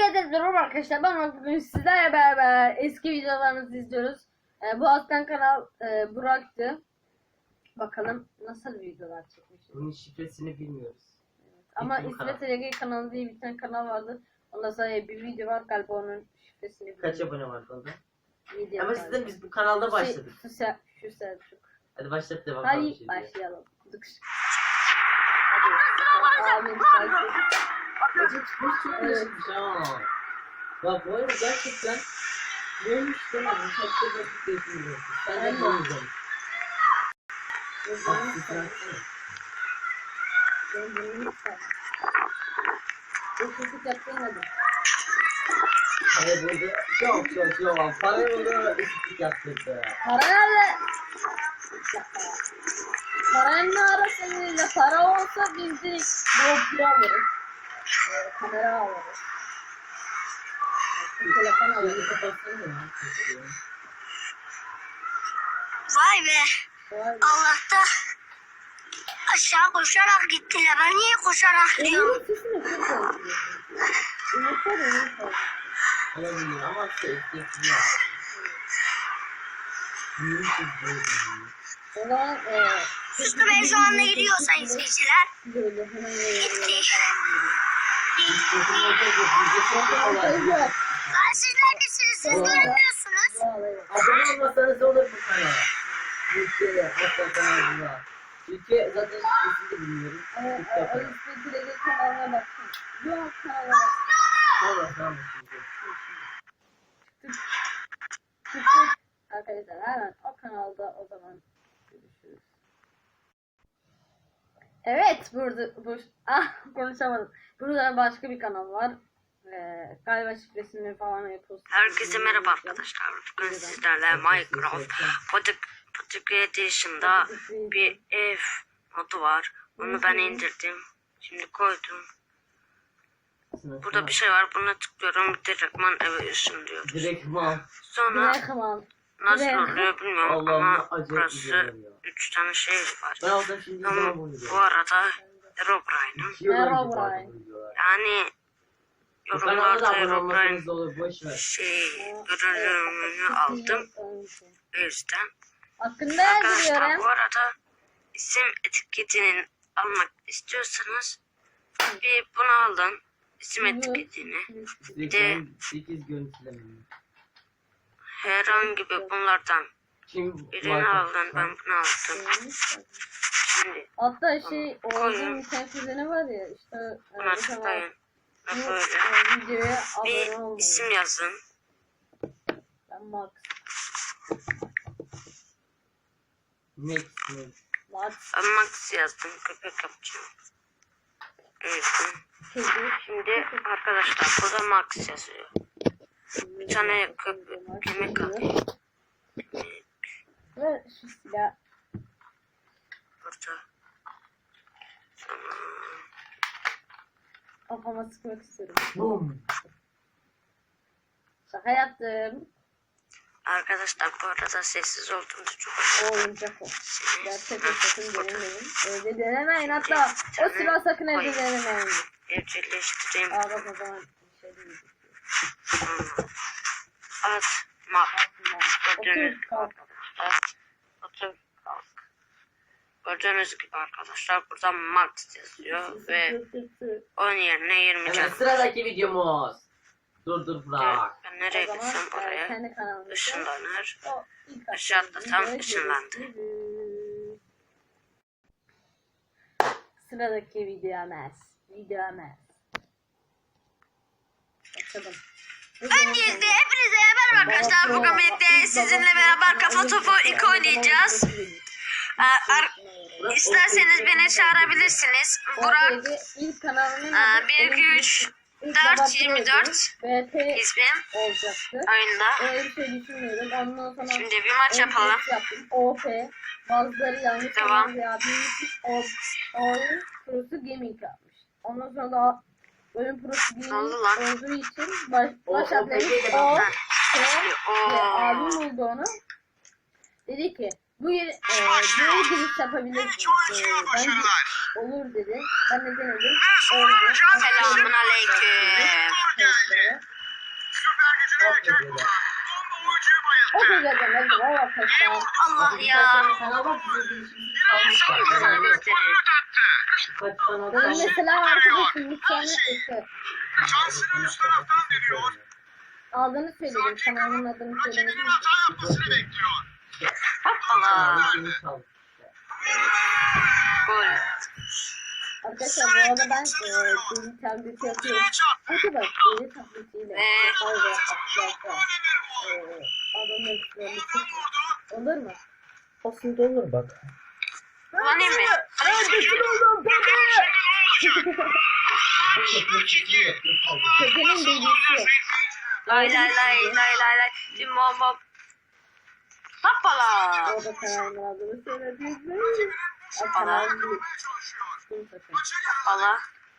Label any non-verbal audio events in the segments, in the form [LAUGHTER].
Herkese merhaba arkadaşlar. Ben bugün sizlerle beraber eski videolarımızı izliyoruz. Ee, bu alttan kanal e, Burak'tı. Bakalım nasıl videolar çekmişiz. Bunun şifresini bilmiyoruz. Ama Bizim kanal. İsmet Ege kanalı diye bir tane kanal vardı. Ondan sonra bir video var galiba onun şifresini Kaç bilmiyorum. abone var onda? Video Ama sizden biz bu kanalda başladık. Şu, şu, Sel- şu Selçuk. Hadi başlat devam Hadi başlayalım. Dıkış. Hadi. Amin. Selçuk. Gece çıkmış çok Evet. Bak bu arada gerçekten neymiş demedim. Çok da basit değilsin. Sen de bunu izlemiş. Bak açsana. Gözlerini seveyim. Bu çocuk hadi. Hayır burada çok çok çok. Parayı burada ısıtık yaptırdı. Para nerede? Paranın ne arasında para olsa biz direkt GoPro alırız. Ee, kamera alırız. Ee, Telefon ya. Vay be. Vay be. Allah'ta aşağı koşarak gittiler. Ben niye koşarak yumurta. Olabilir ama sesli ya. Büyük çizgi. O zaman e, Üstü anda gidiyor sayın seyirciler. Gitti. Abone Ben siz neredesiniz? Siz görünmüyorsunuz. Vallahi. olmasanız olur kanala. Türkiye Aslan kanalına. Türkiye zaten ismini de bilmiyorum. E, o üstteki de kanalına baksın. Yok kanala baksın. Tamam tamam. Arkadaşlar hemen o kanalda o zaman Evet burada bu ah konuşamadım. Burada başka bir kanal var. Ee, galiba şifresini falan yapıyoruz. Herkese merhaba arkadaşlar. Bugün sizlerle Minecraft Patık Edition'da bir ev modu var. Onu ben indirdim. Şimdi koydum. Burada bir şey var. Buna tıklıyorum. Direktman eve ışınlıyor. Direkt mal. Sonra Direktman. Nasıl direkt- oluyor bilmiyorum Allah'ım ama acayip burası üç tane şey var. Ben olsam şimdi Ama bunu bu arada Herobrine'ım. Bu videolar. Yani yorumlarda Herobrine şey görünümünü aldım. O yüzden. Hakkında Arkadaşlar bu arada isim etiketini almak istiyorsanız bir bunu alın. İsim etiketini. İstiyorsan 8 görüntülemeni. Herhangi bir bunlardan Kim birini alın. Ben bunu aldım. Şimdi Hatta şey. Oğuz'un bir tane kuzeni var ya işte e, buna tıklayın. böyle e, videoya abone bir isim yazın. Ben Max. Max. Ben Max yazdım. Köpek yapacağım. Evet. Şimdi arkadaşlar burada Max yazıyor. Bir tane köpek kemik alayım. Ve şu silah. Burada. Kafama sıkmak istiyorum. Boom. Şaka yaptım. Arkadaşlar bu arada sessiz olduğumda çok O oyuncak o. Gerçekten sakın denemeyin. Evde denemeyin hatta. O silah sakın evde denemeyin. evcilleştireyim. Aa bak o zaman. Sonra At map. Gördüğünüz gibi arkadaşlar. Otur kalk. Gördüğünüz gibi arkadaşlar burada Max yazıyor ve onun yerine 20 Evet can. sıradaki videomuz. Dur dur bırak. Ben nereye gitsem e, oraya ışınlanır. o ilk Aşağı attığımız atlasam videoya ışınlandı. Sıradaki videomuz. Videomuz. Başladım. Öncelikle hepinize merhaba arkadaşlar. Bugün birlikte sizinle beraber kafa topu ilk oynayacağız. Ee, ar- İsterseniz beni çağırabilirsiniz. Burak ilk kanalının Aa, adı 1, 2, 3, 4, 24 BT ismim oyunda. Sonra Şimdi bir maç yapalım. Bazıları yanlış Devam. oyun prosu gaming yapmış. Ondan sonra oyun lan? olduğu için baş, baş de O, ben- ve abim buldu onu. Dedi ki Bu yeri e, böyle giriş yapabilirsiniz. E, bence olur dedi. Ben de denedim. Oldu. Selamun aleyküm. Allah ya. Sana bak bak. Sana göstereyim. Kalmış. mesela arkadaşım bir tane eser. Şansını üst taraftan deniyor. Aldığını söyledim. Kanalın adını söylemedim. mi? Hoppala. Gol. Arkadaşlar bu arada ben deli tableti yapıyorum. Hadi bak deli tabletiyle. Ee? Hayır arkadaşlar. E, adamın ekranı. Olur mu? Aslında olur bak. Kullanayım mı? Köpeğin delisi. Lay lay lay lay lay lay. Cim bom bom. Hoppala. O da kanalın adını. Dur sakın. Hoppala.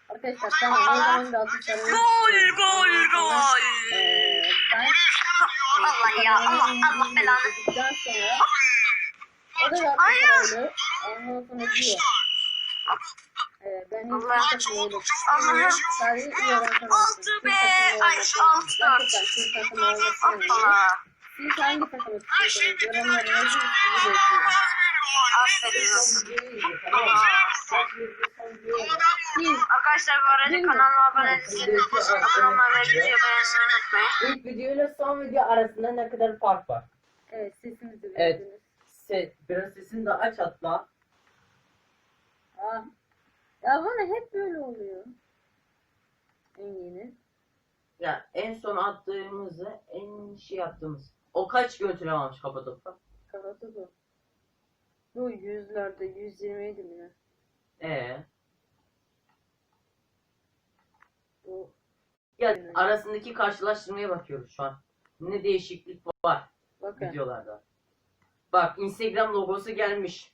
Arkadaşlar tamam o zaman da atışlarımı Gol gol gol. Ben Allah ya Allah Allah belanı. dedikten sonra diyor. Ee, ben hiç takmıyorum. Allah'ım. Sadece iyi olan tanıyorum. Altı be. Ay altı dört. Olmasını istiyorum. Hoppala. Siz hangi takımı tutuyorsunuz? Yorumlara yazın. Sizi olsun. Siz Arkadaşlar bu arada kanalıma abone değilseniz olmayı ve videoyu beğenmeyi unutmayın. İlk video ile son video arasında ne kadar fark var? evet sesinizi Evet. Ses, biraz sesini de aç hatta. Ah. Ya bana hep böyle oluyor. En yeni. Ya en son attığımızı, en şey yaptığımız. O kaç görüntüleme almış Kapadokya? Kafası bu. Yüzlerde 120 idi mi ne? Ee, Bu ya arasındaki karşılaştırmaya bakıyoruz şu an. Ne değişiklik var bakın. videolarda. Bak Instagram logosu gelmiş.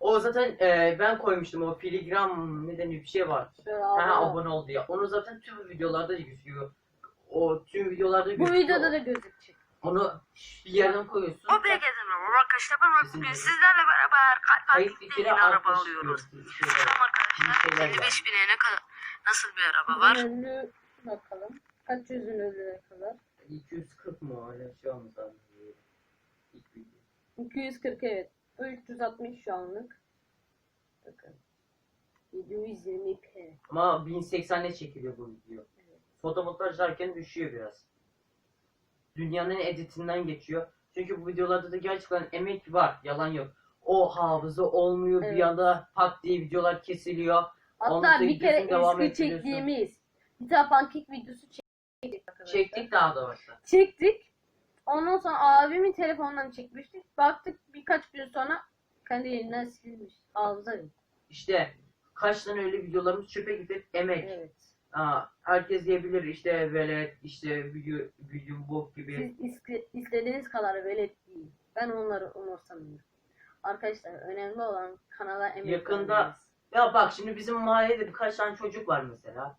O zaten e, ben koymuştum o filigram ne deniyor bir şey var. Şöyle Ha, abone ol. diye. Onu zaten tüm videolarda gözüküyor. O tüm videolarda Bu gözüküyor. videoda da gözükecek. Onu bir yerden koyuyorsun. O bir gezim arkadaşlar ben bugün sizlerle beraber kalp bir kere araba alıyoruz. Tamam arkadaşlar Bir şeyler 55 bine ne kadar nasıl bir araba var? Ünlü bakalım. Kaç yüzün ölüne kadar? 240 mu öyle bir şey olmuş abi. İlk video. 240 evet. Bu 360 şu anlık. Bakın. 720p. Ama 1080'e çekiliyor bu video. Fotomontajlarken düşüyor biraz. Dünyanın editinden geçiyor. Çünkü bu videolarda da gerçekten emek var. Yalan yok. O hafıza olmuyor Evet. bir anda pat diye videolar kesiliyor. Hatta bir kere eski çektiğimiz bir tane pankek videosu çektik arkadaşlar. Çektik daha doğrusu. Çektik. Ondan sonra abimin telefonundan çekmiştik. Baktık birkaç gün sonra kendi yerinden silmiş. Hafıza yok. İşte kaç tane öyle videolarımız çöpe gidip emek. Evet. Aa, herkes diyebilir işte velet, işte video, video bok gibi. Siz iske- istediğiniz kadar velet değil. Ben onları umursamıyorum. Arkadaşlar önemli olan kanala emek Yakında- vermeniz. Ya bak şimdi bizim mahallede birkaç tane çocuk var mesela.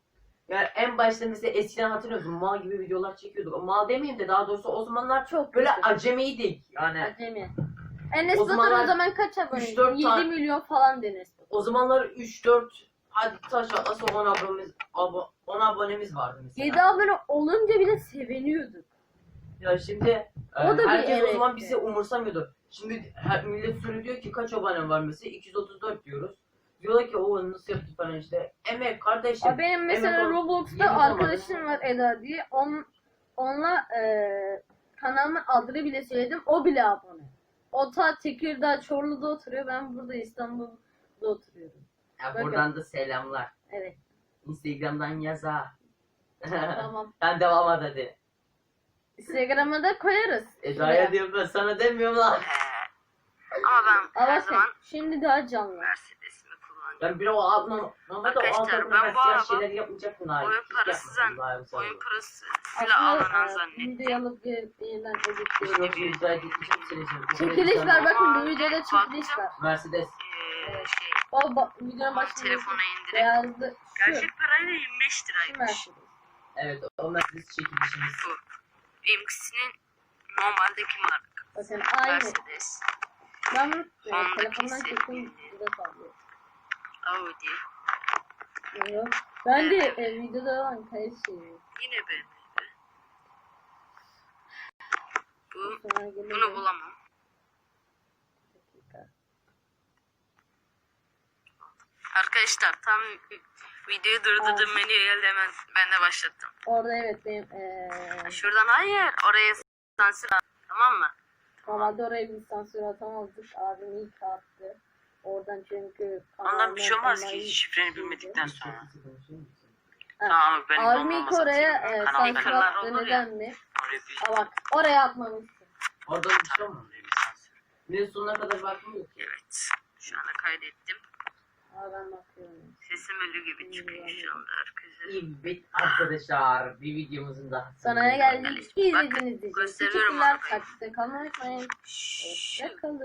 Ya en başta mesela eskiden hatırlıyorsun mal gibi videolar çekiyorduk. Mal demeyeyim de daha doğrusu o zamanlar çok böyle kötü. acemiydik. Yani Acemi. Enes O Batur zamanlar o zaman kaç abone? üç, dört 7 tane- milyon falan Enes Batur. o zamanlar 3-4 hadi taş atlasa 10 abonemiz, abo, 10 abonemiz vardı mesela. 7 abone olunca bile seviniyorduk. Ya şimdi e, O da bir herkes o zaman emekti. bizi umursamıyordu. Şimdi her, millet soruyor ki kaç abonem var mesela 234 diyoruz. Diyorlar ki o nasıl yaptı falan işte. Emek kardeşim. Aa, benim mesela emek Roblox'ta arkadaşım var Eda diye. On, onunla e, kanalımın adını bile söyledim. O bile abone. O ta Tekirdağ Çorlu'da oturuyor. Ben burada İstanbul'da oturuyorum. Ya Bakın. buradan da selamlar. Evet. Instagram'dan yaz ha. Tamam. [LAUGHS] ben devam et hadi. Instagram'a da koyarız. Eda'ya diyorum ben sana demiyorum lan. Ama ben her Ama zaman şimdi daha canlı. Kullanıyorum. Ben bir o altına normalde o Arkadaşlar, altına ben ben bu siyah araba şeyler yapmayacaktım daha. Oyun parası zan, oyun parası bile alınan zannettim. videoyu alıp geri- yeniden editliyorum. sileceğim. Çekiliş var bakın bu videoda çekiliş var. Mercedes. Ee, şey, O ba- videonun başında telefona indirip şu. gerçek parayla 25 Şu liraymış. Mercedes. Evet o Mercedes çekilişimiz. Bu. Benimkisinin normaldeki marka. Bakın aynı. Mercedes. Ben bunu e, telefondan çektim. Burada sallıyor. Audi. Yok. Ben de e, videoda olan şeyi. Yine BMW. Bu, bunu bulamam. Arkadaşlar tam videoyu durdurdum menüye geldi hemen ben de başlattım. Orada evet benim e, Şuradan hayır oraya sansür al, tamam mı? normalde oraya bir sansür atamazdık. Abim ilk attı. Oradan çünkü Ondan bir şey olmaz ki şifreni bilmedikten sonra. Tamam benim Abim ilk olmaması oraya e, sansür benim. Hackerlar attı. olur ya. Neden mi? Oraya bir Ha bak oraya atmamışsın. Orada bir şey sansür. Ne sonuna kadar bakmıyor ki. Evet. Şu anda kaydettim. Aa ben bakıyorum. Sesim ölü gibi çıkıyor şu anda herkese. Evet arkadaşlar bir videomuzun daha Sana ne geldi? Bakın, İzlediğiniz için gösteriyorum teşekkürler. arabayı. Takipte kalmayı unutmayın. Hoşçakalın.